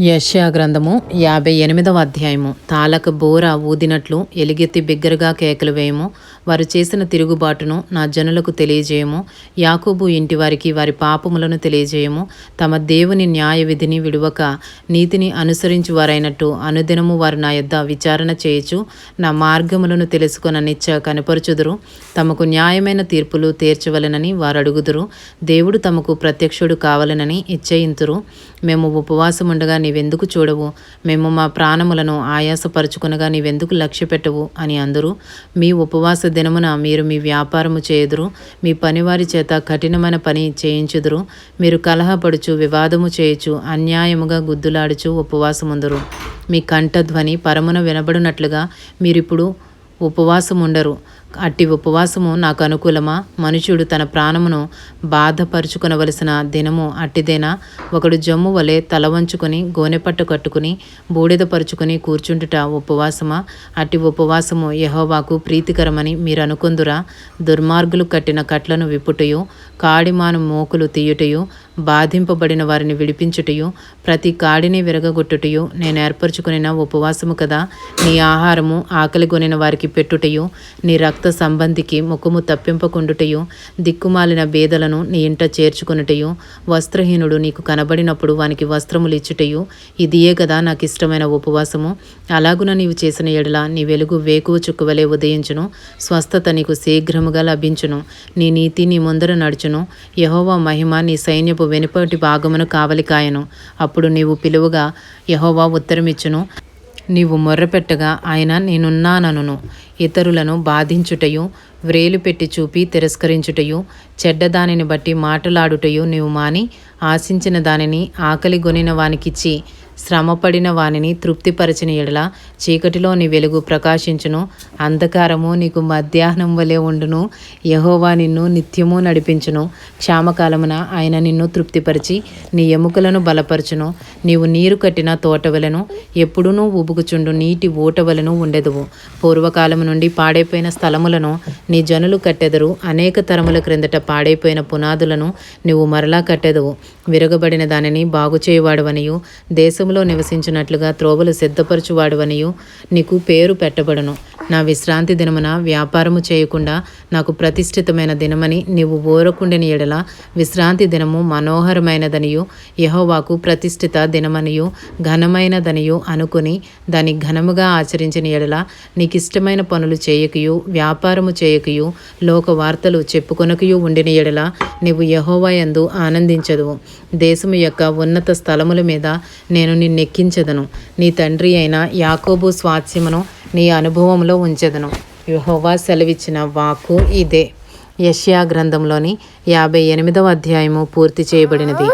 యష్యా గ్రంథము యాభై ఎనిమిదవ అధ్యాయము. తాలక బోర ఊదినట్లు ఎలుగెత్తి బిగ్గరగా కేకలు వేయము. వారు చేసిన తిరుగుబాటును నా జనులకు తెలియజేయము. యాకూబు ఇంటి వారికి వారి పాపములను తెలియజేయము. తమ దేవుని న్యాయ విధిని విడువక నీతిని అనుసరించి వారైనట్టు అనుదినము వారు నా యొద్ద విచారణ చేయొచ్చు నా మార్గములను తెలుసుకొన నిచ్చ కనపరుచుదురు. తమకు న్యాయమైన తీర్పులు తీర్చవలనని వారు అడుగుదురు. దేవుడు తమకు ప్రత్యక్షుడు కావాలనని ఇచ్చయింతురు. మేము ఉపవాసముండగా నీవెందుకు చూడవు? మేము మా ప్రాణములను ఆయాసపరుచుకునగా నీవెందుకు లక్ష్య పెట్టవు అని అందరూ మీ ఉపవాస దినమున మీరు మీ వ్యాపారము చేయుదురు మీ పనివారి చేత కఠినమైన పని చేయించుదురు మీరు కలహపడుచు వివాదము చేయొచ్చు అన్యాయముగా గుద్దులాడుచు ఉపవాసముందరు. మీ కంఠధ్వని పరమున వినబడినట్లుగా మీరిప్పుడు ఉపవాసం ఉండరు అట్టి ఉపవాసము నాకు అనుకూలమా? మనుషుడు తన ప్రాణమును బాధపరుచుకొనవలసిన దినము అట్టిదేనా? ఒకడు జమ్ము వలె తల వంచుకొని గోనెపట్టు కట్టుకుని బూడిద పరుచుకుని కూర్చుంటుట ఉపవాసమా? అట్టి ఉపవాసము యహోవాకు ప్రీతికరమని మీరు అనుకుందురా దుర్మార్గులు కట్టిన కట్లను విప్పుటయు కాడిమాను మోకులు తీయుటయు బాధింపబడిన వారిని విడిపించుటయు ప్రతి కాడిని విరగగొట్టుటయు నేను ఏర్పరచుకునిన ఉపవాసము కదా? నీ ఆహారము ఆకలిగొనిన వారికి పెట్టుటయు నీ రక్త సంబంధికి ముఖము తప్పింపకుండుటయు దిక్కుమాలిన బేదలను నీ ఇంట చేర్చుకునుటయు వస్త్రహీనుడు నీకు కనబడినప్పుడు వానికి వస్త్రములు ఇచ్చుటయు ఇదియే కదా నాకు ఇష్టమైన ఉపవాసము. అలాగున నీవు చేసిన ఎడల నీ వెలుగు వేకువ చుక్కువలే ఉదయించును స్వస్థత నీకు శీఘ్రముగా లభించును. నీ నీతి నీ ముందర నడుచును. యహోవా మహిమ నీ సైన్యపు వెనుపటి భాగమును కావలికాయను. అప్పుడు నీవు పిలువగా యహోవా ఉత్తరమిచ్చును. నీవు మొర్రపెట్టగా ఆయన నేనున్నానను ఇతరులను బాధించుటయు వ్రేలు పెట్టి చూపి తిరస్కరించుటయు చెడ్డదానిని బట్టి మాటలాడుటయు నీవు మాని ఆశించిన దానిని ఆకలి గొనిన వానికిచ్చి శ్రమపడిన వానిని తృప్తిపరచిన ఎడల చీకటిలో నీ వెలుగు ప్రకాశించును. అంధకారము నీకు మధ్యాహ్నం వలె ఉండును. యహోవా నిన్ను నిత్యము నడిపించును. క్షామకాలమున ఆయన నిన్ను తృప్తిపరిచి నీ ఎముకలను బలపరచును. నీవు నీరు కట్టిన తోటవలను ఎప్పుడునూ ఉబుకుచుండు నీటి ఊటవలను ఉండెదువు. పూర్వకాలము నుండి పాడైపోయిన స్థలములను నీ జనులు కట్టెదరు. అనేక తరముల క్రిందట పాడైపోయిన పునాదులను నీవు మరలా కట్టెదవు. విరగబడిన దానిని బాగు చేయవాడవనియు దేశంలో నివసించినట్లుగా త్రోవలు సిద్ధపరచువాడువనియు నీకు పేరు పెట్టబడును. నా విశ్రాంతి దినమున వ్యాపారము చేయకుండా నాకు ప్రతిష్ఠితమైన దినమని నీవు ఓరకుండిన ఎడల విశ్రాంతి దినము మనోహరమైనదనియు యహోవాకు ప్రతిష్ఠిత దినమనియు ఘనమైనదనియు అనుకుని దాని ఘనముగా ఆచరించిన ఎడల నీకు ఇష్టమైన పనులు చేయకయు వ్యాపారము చేయకయు లోక వార్తలు చెప్పుకొనకయు ఉండిన ఎడల నీవు యహోవాయందు ఆనందించదు దేశము యొక్క ఉన్నత స్థలముల మీద నేను నిన్నెక్కించదను. నీ తండ్రి అయిన యాకోబు స్వాస్యమును నీ అనుభవంలో ఉంచెదను. యహోవా సెలవిచ్చిన వాక్కు ఇదే. యష్యా గ్రంథంలోని యాభై ఎనిమిదవ అధ్యాయము పూర్తి చేయబడినది.